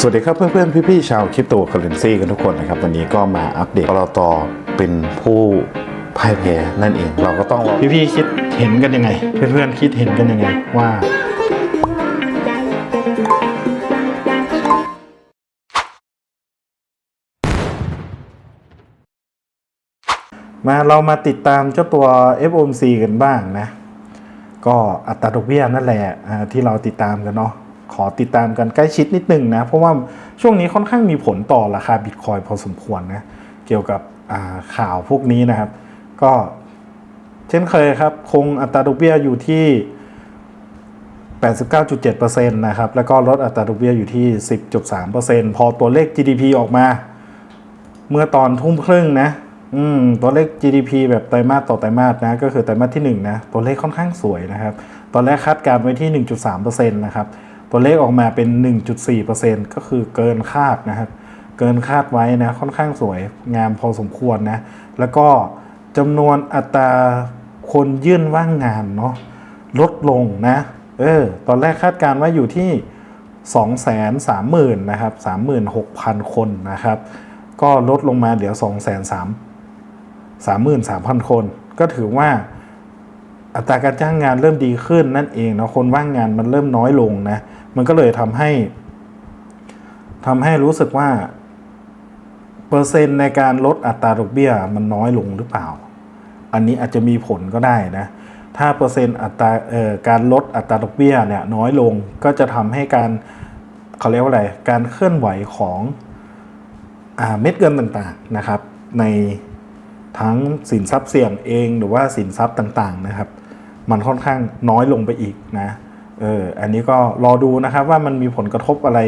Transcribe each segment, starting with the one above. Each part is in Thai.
สวัสดีครับเพื่อนๆพี่ๆชาวคริปโตเคอเรนซีกันทุกคนนะครับ วันนี้ก็มาอัปเดตปตทเป็นผู้พ่ายแพ้นั่นเอง เราก็ต้องพี่ๆคิดเห็นกันยังไง เพื่อนๆคิดเห็นกันยังไงว่ามาเรามาติดตามเจ้าตัว FOMC กันบ้างนะ ก็อัตราดอกเบี้ยนั่นแหละที่เราติดตามกันเนาะ ขอติดตามกันใกล้ชิดนิดนึงนะ เพราะว่าช่วงนี้ค่อนข้างมีผลต่อราคาบิตคอยพอสมควรนะ เกี่ยวกับข่าวพวกนี้นะครับ ก็เช่นเคยครับ คงอัตราดอกเบี้ยอยู่ที่ 89.7%นะครับ แล้วก็ลดอัตราดอกเบี้ยอยู่ที่ 10.3%พอตัวเลข GDP ออกมา เมื่อตอนทุ่มครึ่งนะอืมตัวเลข GDP แบบไตรมาสต่อไตรมาสนะ ก็คือไตรมาสที่ 1 นะ ตัวเลขค่อนข้างสวยนะครับ ตอนแรกคาดการณ์ไว้ที่ 1.3%นะครับ ตัวเลขออกมาเป็น 1.4%ก็คือเกินคาดนะครับ เกินคาดไว้นะค่อนข้างสวยงามพอสมควรนะ แล้วก็จำนวนอัตราคนยื่นว่างงานเนาะลดลงนะ เออ ตอนแรกคาดการณ์ว่าอยู่ที่ 2 3 0 0 0 0นะครับ36,000 คนนะครับ ก็ลดลงมาเดี๋ยว 2 3 0 0 33,000 คน ก็ถือว่า อัตราการจ้างงานเริ่มดีขึ้นนั่นเองเนาะคนว่างงานมันเริ่มน้อยลงนะมันก็เลยทำให้ทำให้รู้สึกว่า เปอร์เซ็นต์ในการลดอัตราดอกเบี้ยมันน้อยลงหรือเปล่า อันนี้อาจจะมีผลก็ได้นะ ถ้าเปอร์เซ็นต์อัตราเอ่อการลดอัตราดอกเบี้ยเนี่ยน้อยลงก็จะทำให้การเขาเรียกว่าอะไร การเคลื่อนไหวของอาเม็ดเงินต่างๆนะครับ ในทั้งสินทรัพย์เสี่ยงเองหรือว่าสินทรัพย์ต่างๆนะครับ มันค่อนข้างน้อยลงไปอีกนะเอออันนี้ก็รอดูนะครับว่ามันมีผลกระทบอะไร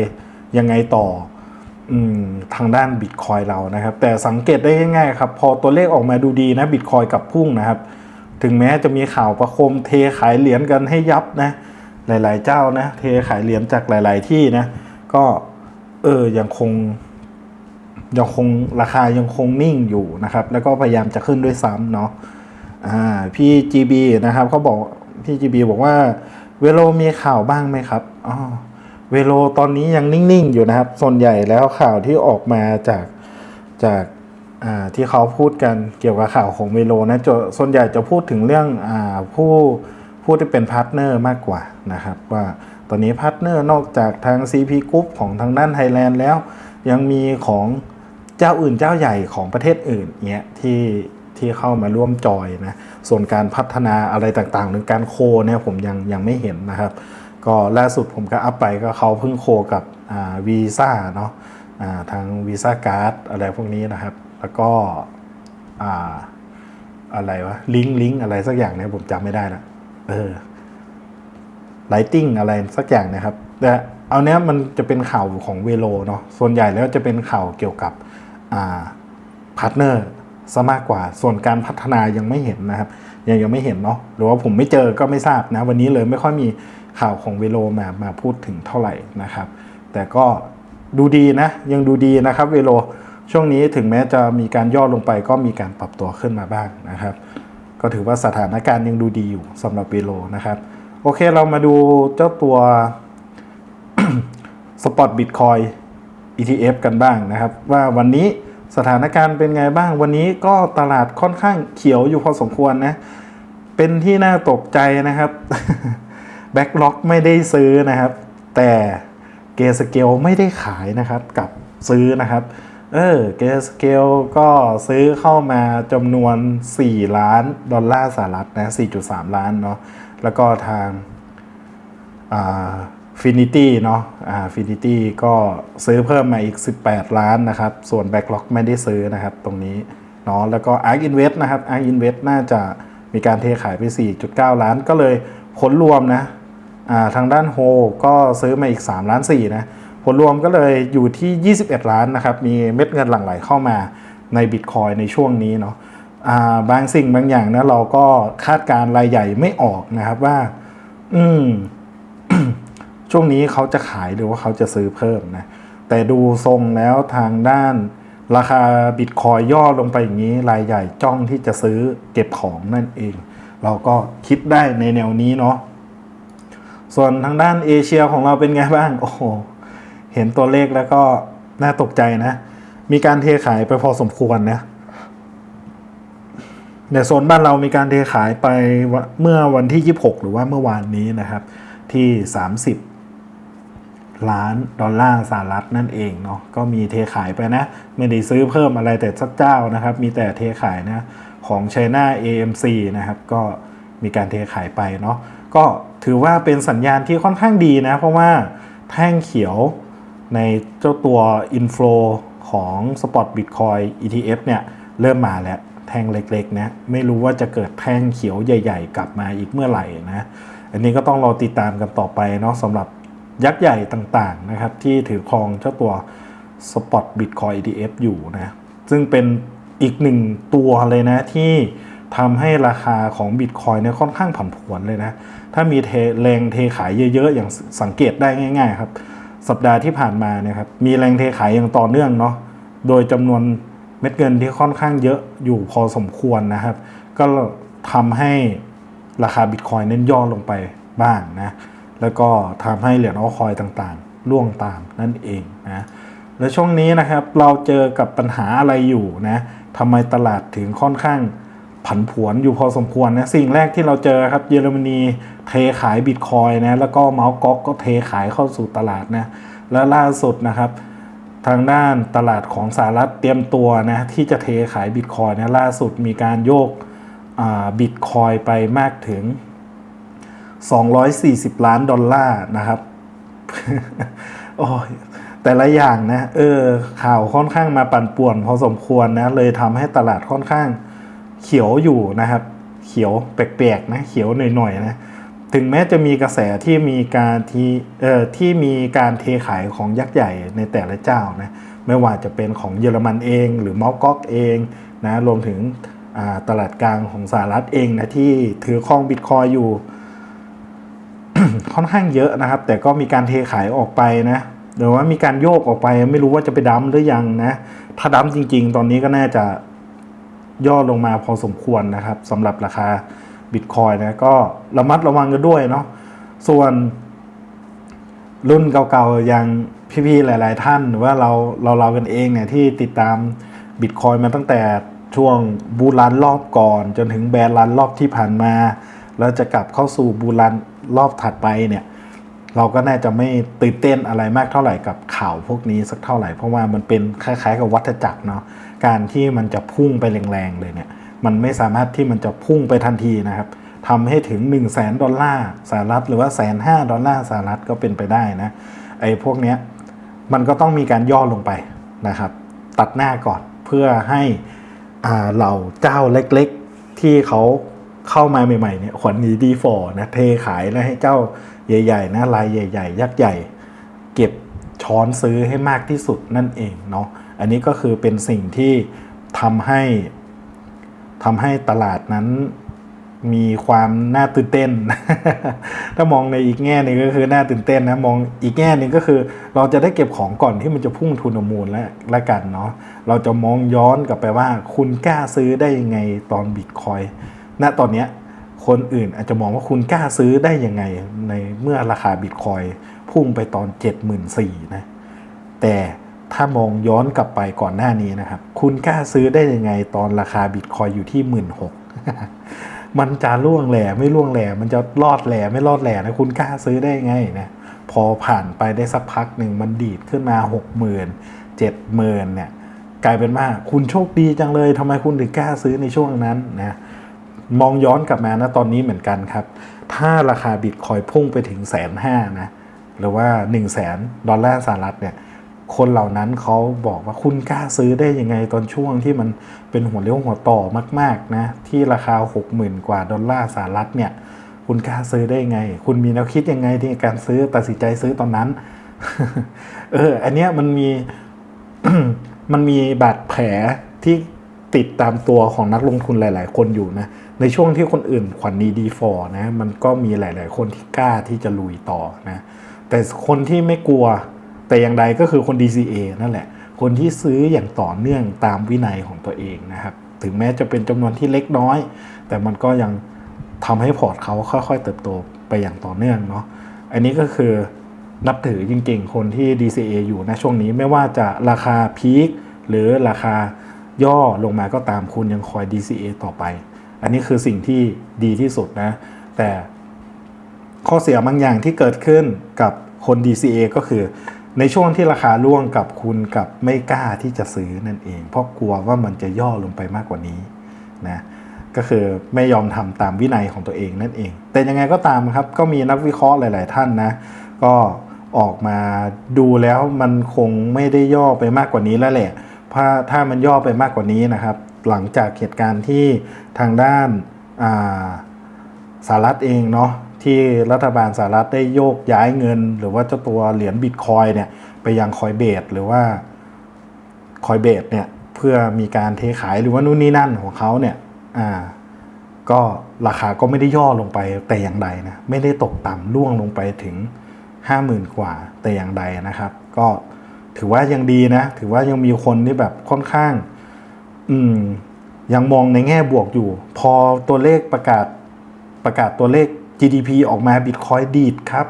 ยังไงต่ออทางด้านบิตคอยเรานะครับ แต่สังเกตได้ง่ายๆครับ พอตัวเลขออกมาดูดีนะบิตคอยกับพุ่งนะครับ ถึงแม้จะมีข่าวประโคมเทขายเหรียญกันให้ยับนะหลาย ๆ เจ้านะ เทขายเหรียญจากหลาย ๆ ที่นะ ก็เออยังคงยังคงราคายังคงนิ่งอยู่นะครับ แล้วก็พยายามจะขึ้นด้วยซ้ำเนาะ อ่าพี่ GB นะครับเขาบอกพี่ GB บอกว่าเวโลมีข่าวบ้างไหมครับอ๋อเวโลตอนนี้ยังนิ่งๆอยู่นะครับ ส่วนใหญ่แล้วข่าวที่ออกมาจากจากที่เขาพูดกันเกี่ยวกับข่าวของเวโลนะจะส่วนใหญ่จะพูดถึงเรื่องอผู้ผู้ที่เป็นพาร์ทเนอร์มากกว่านะครับ ว่าตอนนี้พาร์ทเนอร์นอกจากทาง CP Group ของทางด้านไทยแลนด์แล้ว ยังมีของเจ้าอื่นเจ้าใหญ่ของประเทศอื่นเนี้ยที่ ที่เข้ามาร่วมจอยนะส่วนการพัฒนาอะไรต่างๆ หรือการโคเนี่ยผมยังยังไม่เห็นนะครับ ก็ล่าสุดผมก็อัพไปก็เขาเพิ่งโคกับวีซ่าเนาะทางวีซ่าการ์ดอะไรพวกนี้นะครับ แล้วก็อ่าอะไรวะลิงก์ลิงก์อะไรสักอย่างเนี่ยผมจำไม่ได้ละเออไลติงอะไรสักอย่างนะครับแต่เอาเนี้ยมันจะเป็นข่าวของเวโลเนาะส่วนใหญ่แล้วจะเป็นข่าวเกี่ยวกับพาร์ทเนอร์ ซะมากกว่า ส่วนการพัฒนายังไม่เห็นนะครับยังยังไม่เห็นเนาะหรือว่าผมไม่เจอก็ไม่ทราบนะ วันนี้เลยไม่ค่อยมีข่าวของเวโลมามาพูดถึงเท่าไหร่นะครับ แต่ก็ดูดีนะยังดูดีนะครับเวโลช่วงนี้ถึงแม้จะมีการย่อลงไปก็มีการปรับตัวขึ้นมาบ้างนะครับ ก็ถือว่าสถานการณ์ยังดูดีอยู่สำหรับเวโลนะครับ โอเคเรามาดูเจ้าตัวสปอตบิตคอย ETF กันบ้างนะครับ ว่าวันนี้ สถานการณ์เป็นไงบ้างวันนี้ก็ตลาดค่อนข้างเขียวอยู่พอสมควรนะ เป็นที่น่าตกใจนะครับแบ็กล็อกไม่ได้ซื้อนะครับ แต่เกสเกลไม่ได้ขายนะครับกับซื้อนะครับ เออเกสเกลก็ซื้อเข้ามาจำนวน 4 ล้านดอลลาร์สหรัฐนะ 4.3 ล้านเนาะแล้วก็ทาง ฟินิตี้เนาะอ่าฟินิตี้ก็ซื้อเพิ่มมาอีก 18 ล้านนะครับ ส่วน Backlog ไม่ได้ซื้อนะครับ ตรงนี้เนาะแล้วก็ Ark Invest นะครับ Ark Invest น่าจะมีการเทขายไป 4.9 ล้านก็เลยผลรวมนะอ่าทางด้านโฮก็ซื้อมาอีก 3 ล้าน4นะผลรวมก็เลยอยู่ที่ 21 ล้านนะครับ มีเม็ดเงินหลั่งไหลเข้ามาในบิตคอยในช่วงนี้เนาะอ่าบางสิ่งบางอย่างนะเราก็คาดการณ์รายใหญ่ไม่ออกนะครับว่า อืม ช่วงนี้เขาจะขายหรือว่าเขาจะซื้อเพิ่มนะ แต่ดูทรงแล้วทางด้านราคาบิตคอยย่อลงไปอย่างนี้รายใหญ่จ้องที่จะซื้อเก็บของนั่นเอง เราก็คิดได้ในแนวนี้เนาะส่วนทางด้านเอเชียของเราเป็นไงบ้าง โอ้โห เห็นตัวเลขแล้วก็น่าตกใจนะ มีการเทขายไปพอสมควรนะในโซนบ้านเรามีการเทขายไปเมื่อวันที่ 26 หรือว่าเมื่อวานนี้นะครับ ที่ 30 ล้านดอลลาร์สหรัฐนั่นเองเนาะก็มีเทขายไปนะ ไม่ได้ซื้อเพิ่มอะไรแต่สักเจ้านะครับ มีแต่เทขายนะของ China AMC นะครับก็มีการเทขายไปเนาะก็ถือว่าเป็นสัญญาณที่ค่อนข้างดีนะ เพราะว่าแท่งเขียวในเจ้าตัว inflow ของ Spot Bitcoin ETF เนี่ยเริ่มมาแล้วแท่งเล็กๆนะไม่รู้ว่าจะเกิดแท่งเขียวใหญ่ ๆ กลับมาอีกเมื่อไหร่นะ อันนี้ก็ต้องรอติดตามกันต่อไปเนาะสำหรับ ยักษ์ใหญ่ต่างๆนะครับที่ถือครองเจ้าตัว Spot Bitcoin ETF อยู่นะซึ่งเป็นอีกหนึ่งตัวเลยนะที่ทำให้ราคาของ Bitcoin เนี่ยค่อนข้างผันผวนเลยนะ ถ้ามีเทแรงเทขายเยอะๆ อย่างสังเกตได้ง่าย ๆ ครับ สัปดาห์ที่ผ่านมาเนี่ยครับมีแรงเทขายอย่างต่อเนื่องเนาะโดยจำนวนเม็ดเงินที่ค่อนข้างเยอะอยู่พอสมควรนะครับ ก็ทำให้ราคาบิตคอยเน้นย่อลงไปบ้างนะ แล้วก็ทำให้เหรียญออคอยต่างๆล่วงตามนั่นเองนะและช่วงนี้นะครับเราเจอกับปัญหาอะไรอยู่นะทำไมตลาดถึงค่อนข้างผันผวนอยู่พอสมควรนะสิ่งแรกที่เราเจอครับเยอรมนีเทขายบิตคอยนะแล้วก็เมาส์ก๊อกก็เทขายเข้าสู่ตลาดนะและล่าสุดนะครับทางด้านตลาดของสหรัฐเตรียมตัวนะที่จะเทขายบิตคอยนะล่าสุดมีการโยกบิตคอยไปมากถึง 240 ล้านดอลลาร์นะครับโอ้ยแต่ละอย่างนะเออข่าวค่อนข้างมาปั่นป่วนพอสมควรนะ เลยทำให้ตลาดค่อนข้างเขียวอยู่นะครับ เขียวแปลกๆนะ เขียวหน่อยๆนะถึงแม้จะมีกระแสที่มีการที่เอ่อที่มีการเทขายของยักษ์ใหญ่ในแต่ละเจ้านะไม่ว่าจะเป็นของเยอรมันเองหรือมาส์ก๊อกเองนะรวมถึงตลาดกลางของสหรัฐเองนะที่ถือครองบิตคอยอยู่ ค่อนข้างเยอะนะครับ แต่ก็มีการเทขายออกไปนะหรือว่ามีการโยกออกไปไม่รู้ว่าจะไปดั้มหรือยังนะถ้าดั้มจริง ๆ ตอนนี้ก็น่าจะย่อลงมาพอสมควรนะครับสำหรับราคาบิตคอยนะก็ระมัดระวังกันด้วยเนาะส่วนรุ่นเก่าๆอย่างพี่ๆหลาย ๆ ท่าน หรือว่าเราเราเรากันเองเนี่ยที่ติดตามบิตคอยมาตั้งแต่ช่วงบูรันรอบก่อน จนถึงแบรนรันรอบที่ผ่านมา แล้วจะกลับเข้าสู่บูรัน รอบถัดไปเนี่ยเราก็น่าจะไม่ตื่นเต้นอะไรมากเท่าไหร่กับข่าวพวกนี้สักเท่าไหร่ เพราะว่ามันเป็นคล้ายๆกับวัฏจักรเนาะการที่มันจะพุ่งไปแรงๆเลยเนี่ยมันไม่สามารถที่มันจะพุ่งไปทันทีนะครับทำให้ถึง 1 0 0 0 0แสนดอลลาร์สหรัฐหรือว่าแสนห้าดอลลาร์สหรัฐก็เป็นไปได้นะไอ้พวกเนี้ยมันก็ต้องมีการย่อลงไปนะครับ ตัดหน้าก่อนเพื่อให้เหล่าเจ้าเล็กๆที่เขา เข้ามาใหม่ๆเนี่ยขวัญหนีดีฟอร์นะเทขายแล้วให้เจ้าใหญ่ๆนะรายใหญ่ ๆ ยักษ์ใหญ่ เก็บช้อนซื้อให้มากที่สุดนั่นเองเนาะอันนี้ก็คือเป็นสิ่งที่ทำให้ทำให้ตลาดนั้นมีความน่าตื่นเต้น ถ้ามองในอีกแง่หนึงก็คือน่าตื่นเต้นนะ มองอีกแง่นึงก็คือ เราจะได้เก็บของก่อนที่มันจะพุ่งทุนมูลแล้วละกันเนาะ เราจะมองย้อนกลับไปว่า คุณกล้าซื้อได้ยังไงตอนบิตคอย ณตอนนี้คนอื่นอาจจะมองว่าคุณกล้าซื้อได้ยังไงในเมื่อราคาบิตคอยพุ่งไปตอน 74,000นะแต่ถ้ามองย้อนกลับไปก่อนหน้านี้นะครับ คุณกล้าซื้อได้ยังไงตอนราคาบิตคอยอยู่ที่ 1 6ื่นมันจะล่วงแหล่ไม่ล่วงแหล่มันจะรอดแหล่ไม่รอดแหล่นะคุณกล้าซื้อได้ไงนะพอผ่านไปได้สักพักหนึ่งมันดีดขึ้นมา 6 0 0 0 0 7 0 0 0 0เนี่ยกลายเป็นว่าคุณโชคดีจังเลยทำไมคุณถึงกล้าซื้อในช่วงนั้นนะ มองย้อนกลับมานะตอนนี้เหมือนกันครับ ถ้าราคาบิตคอยพุ่งไปถึงแสนห้านะหรือว่า1นึ่งแสนดอลลาร์สหรัฐเนี่ยคนเหล่านั้นเขาบอกว่าคุณกล้าซื้อได้ยังไงตอนช่วงที่มันเป็นหัวเลี้ยวหัวต่อมากๆนะที่ราคา 60,000 กว่าดอลลาร์สหรัฐเนี่ยคุณกล้าซื้อได้ยังไง คุณมีแนวคิดยังไงที่การซื้อตัดสินใจซื้อตอนนั้น เออ อันเนี้ยมันมี มันมีบาดแผลที่ติดตามตัวของนักลงทุนหลาย ๆ คนอยู่นะ ในช่วงที่คนอื่นขวัญดีดีฟอร์นะมันก็มีหลาย ๆ คนที่กล้าที่จะลุยต่อนะแต่คนที่ไม่กลัวแต่อย่างใดก็คือคน DCA นั่นแหละ คนที่ซื้ออย่างต่อเนื่องตามวินัยของตัวเองนะครับ ถึงแม้จะเป็นจำนวนที่เล็กน้อย แต่มันก็ยังทำให้พอร์ตเขาค่อยๆเติบโตไปอย่างต่อเนื่องเนาะอันนี้ก็คือนับถือจริงๆ คนที่ DCA อยู่นะช่วงนี้ไม่ว่าจะราคาพีคหรือราคาย่อลงมาก็ตามคุณยังคอย DCA ต่อไป อันนี้คือสิ่งที่ดีที่สุดนะ แต่ข้อเสียบางอย่างที่เกิดขึ้นกับคน DCA ก็คือ ในช่วงที่ราคาร่วงกับคุณกับไม่กล้าที่จะซื้อนั่นเอง เพราะกลัวว่ามันจะย่อลงไปมากกว่านี้นะก็คือไม่ยอมทำตามวินัยของตัวเองนั่นเอง แต่ยังไงก็ตามครับ ก็มีนักวิเคราะห์หลาย ๆ ท่านนะ ก็ออกมาดูแล้วมันคงไม่ได้ย่อไปมากกว่านี้แล้วแหละถ้าถ้ามันย่อไปมากกว่านี้นะครับ หลังจากเหตุการณ์ที่ทางด้านาสหรัฐเองเนาะที่รัฐบาลสหรัฐได้โยกย้ายเงิน หรือว่าเจ้าตัวเหรียญบิตคอยเนี่ยไปยังคอยเบสหรือว่าคอยเบสเนี่ยเพื่อมีการเทขายหรือว่านู่นนี่นั่นของเขาเนี่ยอ่าก็ราคาก็ไม่ได้ย่อลงไปแต่อย่างใดนะไม่ได้ตกต่ำล่วงลงไปถึง 50,000 กว่าแต่อย่างใดนะครับ ก็ถือว่ายังดีนะ ถือว่ายังมีคนที่แบบค่อนข้าง อืม ยังมองในแง่บวกอยู่ พอตัวเลขประกาศประกาศตัวเลข GDP ออกมาบิตคอยดีดครับ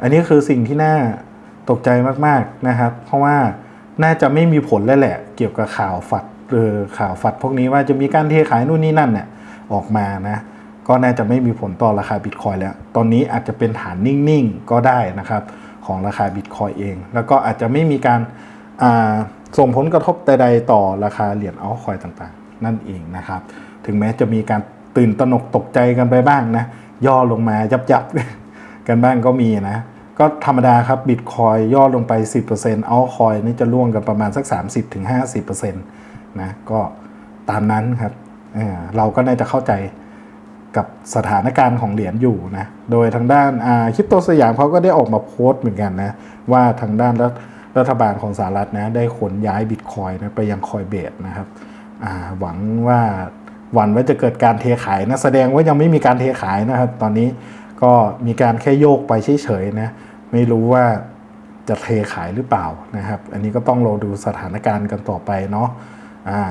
อันนี้คือสิ่งที่น่าตกใจมากๆนะครับ เพราะว่าน่าจะไม่มีผลแล้วแหละ เกี่ยวกับข่าวฝัดเออข่าวฝัดพวกนี้ว่าจะมีการเทขายนู่นนี่นั่นเนี่ยออกมานะ ก็น่าจะไม่มีผลต่อราคาบิตคอยแล้ว ตอนนี้อาจจะเป็นฐานนิ่งๆ ก็ได้นะครับ ของราคาบิตคอยเอง แล้วก็อาจจะไม่มีการอ่า ส่งผลกระทบใดๆต่อราคาเหรียญเอาคอยต่างๆ นั่นเองนะครับ ถึงแม้จะมีการตื่นตระหนกตกใจกันไปบ้างนะ ย่อลงมายับยับๆกันบ้างก็มีนะ ก็ธรรมดาครับบิตคอยย่อลงไป 10%เอาคอยนี่จะร่วงกันประมาณสัก 30-50%นะก็ตามนั้นครับเเราก็น่าจะเข้าใจกับสถานการณ์ของเหรียญอยู่นะ โดยทางด้านอ่าคริปโตสยามเขาก็ได้ออกมาโพสต์เหมือนกันนะ ว่าทางด้านรัฐ รัฐบาลของสหรัฐนะได้ขนย้ายบิตคอยนะไปยังคอยเบสนะครับหวังว่าหวันว่าจะเกิดการเทขายนะแสดงว่ายังไม่มีการเทขายนะครับ ตอนนี้ก็มีการแค่โยกไปเฉยๆนะไม่รู้ว่าจะเทขายหรือเปล่านะครับ อันนี้ก็ต้องรอดูสถานการณ์กันต่อไปเนาะอ่า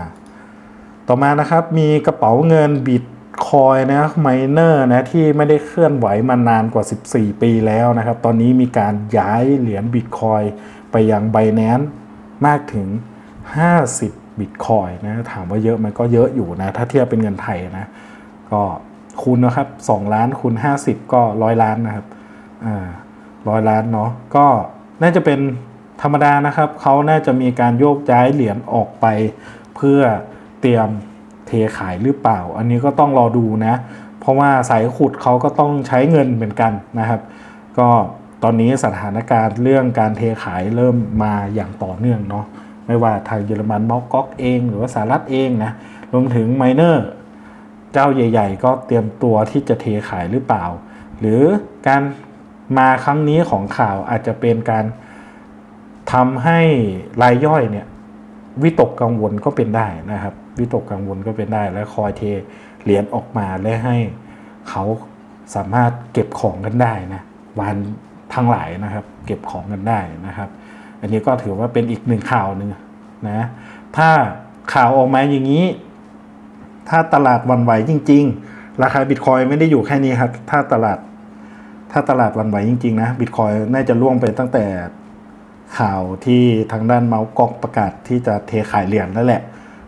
ต่อมานะครับมีกระเป๋าเงินบิตคอยนะไมเนอร์นะที่ไม่ได้เคลื่อนไหวมานานกว่า 14 ปีแล้วนะครับ ตอนนี้มีการย้ายเหรียญบิตคอย ไปยังไบแนนมากถึง 50 บิตคอยนะ ถามว่าเยอะไหมันก็เยอะอยู่นะ ถ้าเทียบเป็นเงินไทยนะ ก็คูณนะครับ 2 ล้านคูณ 50 ก็ร้อยล้านนะครับอ่าร้อยล้านเนาะก็น่าจะเป็นธรรมดานะครับ เขาน่าจะมีการโยกย้ายเหรียญออกไป เพื่อเตรียมเทขายหรือเปล่า อันนี้ก็ต้องรอดูนะ เพราะว่าสายขุดเขาก็ต้องใช้เงินเหมือนกันนะครับ ก็ ตอนนี้สถานการณ์เรื่องการเทขายเริ่มมาอย่างต่อเนื่องเนาะไม่ว่าทางเยอรมันมอกก๊อกเอง หรือว่าสหรัฐเองนะรวมถึงไมเนอร์เจ้าใหญ่ ๆ ก็เตรียมตัวที่จะเทขายหรือเปล่า หรือการมาครั้งนี้ของข่าวอาจจะเป็นการทำให้รายย่อยเนี่ยวิตกกังวลก็เป็นได้นะครับ วิตกกังวลก็เป็นได้ และคอยเทเหรียญออกมาและให้เขาสามารถเก็บของกันได้นะวัน ทั้งหลายนะครับ เก็บของกันได้นะครับ อันนี้ก็ถือว่าเป็นอีกหนึ่งข่าวหนึ่งนะถ้าข่าวออกมาอย่างนี้ ถ้าตลาดวันไหวจริง ๆ ราคาบิตคอยไม่ได้อยู่แค่นี้ครับ ถ้าตลาดถ้าตลาดวันไหวจริง ๆ นะบิตคอยน่าจะล่วงไปตั้งแต่ข่าวที่ทางด้านเมาส์กอกประกาศที่จะเทขายเหรียญแล้วแหละ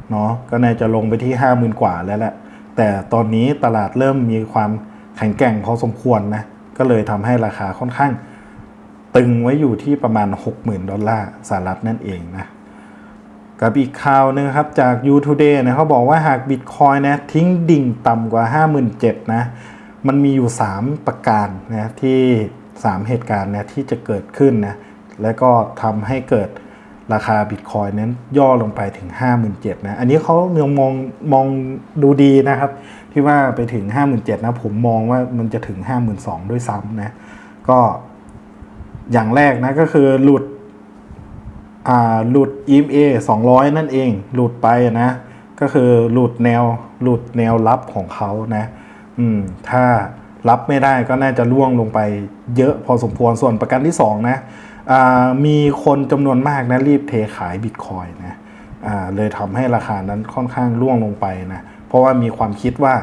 เนาะก็น่าจะลงไปที่ 5 0,000 กว่าแล้วแหละแต่ตอนนี้ตลาดเริ่มมีความแข็งแกร่งพอสมควรนะก็เลยทำให้ราคาค่อนข้าง ตึงไว้อยู่ที่ประมาณ 60,000 ดอลลาร์สหรัฐนั่นเองนะ กับอีกข่าวหนึงครับจาก u t o d a y นะเขาบอกว่าหากบิตคอยนะทิ้งดิ่งต่ำกว่า 57,000 นะ มันมีอยู่ 3 ประการนะที่ 3 เหตุการณ์นะที่จะเกิดขึ้นนะ แล้วก็ทำให้เกิดราคาบิตคอยนั้นย่อลงไปถึง 57,000นะ อันนี้เขายังมองมองดูดีนะครับ ที่ว่าไปถึง 57,000นะผมมองว่ามันจะถึง 52,000 ด้วยซ้ำนะ ก็ อย่างแรกนะก็คือหลุดหลุด EMA 200 นั่นเอง หลุดไปนะ ก็คือหลุดแนวหลุดแนวรับของเขานะอืมถ้ารับไม่ได้ก็น่าจะล่วงลงไปเยอะพอสมควรส่วนประกันที่ 2 นะมีคนจำนวนมากนะรีบเทขายบิตคอยนะเลยทำให้ราคานั้นค่อนข้างล่วงลงไปนะเพราะว่ามีความคิดว่า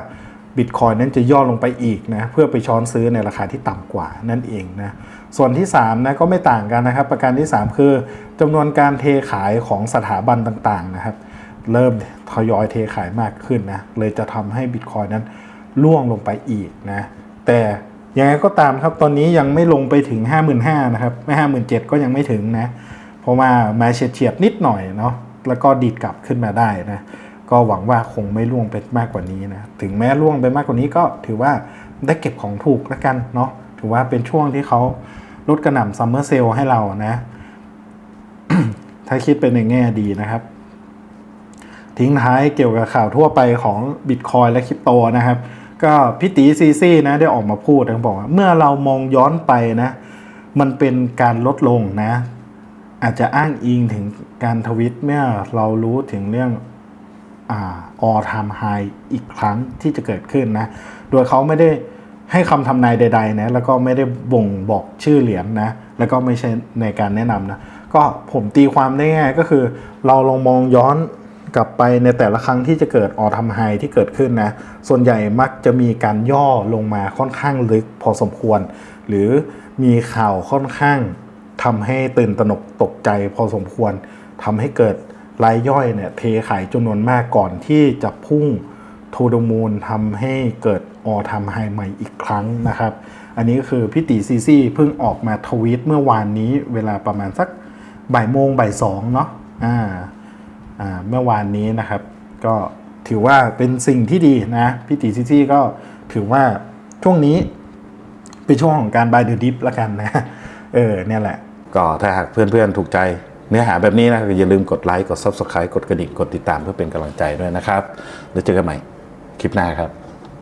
บิตคอยนั้นจะย่อลงไปอีกนะเพื่อไปช้อนซื้อในราคาที่ต่ำกว่านั่นเองนะ ส่วนที่3นะก็ไม่ต่างกันนะครับ ประการที่ 3 คือจำนวนการเทขายของสถาบันต่างๆนะครับ เริ่มทยอยเทขายมากขึ้นนะเลยจะทำให้บิตคอยนั้นล่วงลงไปอีกนะแต่ยังไงก็ตามครับตอนนี้ยังไม่ลงไปถึง 55,000นะครับไม่ 57,000 ก็ยังไม่ถึงนะเพราะว่ามาเฉียดๆนิดหน่อยเนาะแล้วก็ดีดกลับขึ้นมาได้นะก็หวังว่าคงไม่ล่วงไปมากกว่านี้นะถึงแม้ล่วงไปมากกว่านี้ก็ถือว่าได้เก็บของถูกแล้วกันเนาะ ถือว่าเป็นช่วงที่เขาลดกระหน่ำซัมเมอร์เซลให้เรานะ ถ้าคิดเป็นในแง่ดีนะครับ ทิ้งท้ายเกี่ยวกับข่าวทั่วไปของบิตคอยและคริปโตนะครับ ก็พี่ตีซีซีนะได้ออกมาพูดนะบอกว่า เมื่อเรามองย้อนไปนะ มันเป็นการลดลงนะ อาจจะอ้างอิงถึงการทวิตเมื่อเรารู้ถึงเรื่องอ่า all time high อีกครั้งที่จะเกิดขึ้นนะ โดยเขาไม่ได้ ให้คำทำนายใดๆนะแล้วก็ไม่ได้บ่งบอกชื่อเหรียญนะแล้วก็ไม่ใช่ในการแนะนำนะก็ผมตีความได้ง่ายก็คือ เราลองมองย้อนกลับไปในแต่ละครั้งที่จะเกิดออทำไฮที่เกิดขึ้นนะ ส่วนใหญ่มักจะมีการย่อลงมาค่อนข้างลึกพอสมควร หรือมีข่าวค่อนข้างทำให้ตื่นตระหนกตกใจพอสมควรทำให้เกิดรายย่อยเนี่ยเทขายจำนวนมากก่อนที่จะพุ่ง ทูดมูลทำให้เกิดออทำไฮใหม่อีกครั้งนะครับ อันนี้ก็คือพี่ตีซีซีเพิ่งออกมาทวีตเมื่อวานนี้เวลาประมาณสักบ่ายโมงบ่ายสองเนาะอ่าอ่าเมื่อวานนี้นะครับ ก็ถือว่าเป็นสิ่งที่ดีนะพี่ตีซีซีก็ถือว่าช่วงนี้เป็นช่วงของการบายเดอ dip ละกันนะเออเนี่ยแหละ ก็ถ้าหากเพื่อนๆถูกใจเนื้อหาแบบนี้นะอย่าลืมกดไลค์ กด Subscribe กดกระดิ่ง กดติดตามเพื่อเป็นกำลังใจด้วยนะครับ แล้วเจอกันใหม่ คลิปหน้าครับ